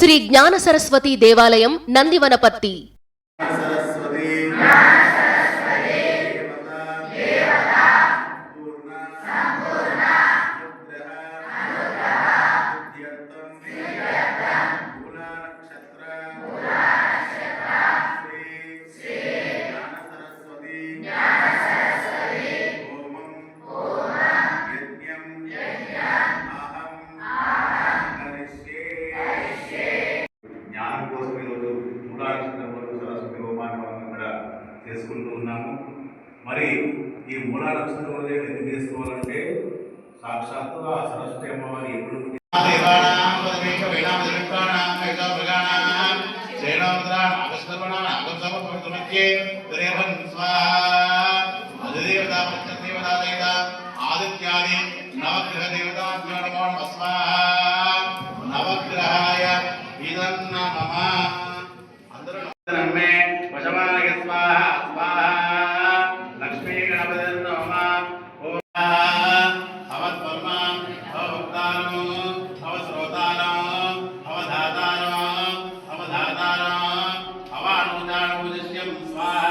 శ్రీ జ్ఞాన సరస్వతి దేవాలయం నందివనపత్తి జ్ఞానం కోసం సరస్వతి హోమాన్ని కూడా చేసుకుంటూ ఉన్నాము. మరి ఈ మూలా నక్షత్రం ఎందుకు చేసుకోవాలంటే సాక్షాత్తు ఆ సరస్వతి అమ్మవారి ఎప్పుడు ఆదిత్యాది నవగ్రహ దేవతాభ్యో నమో యజమానయ స్వాహ స్వాహ. లక్ష్మీ గణపతి నమ ఓం అవ స్వర్మ అవ వక్తాను స్వాహ.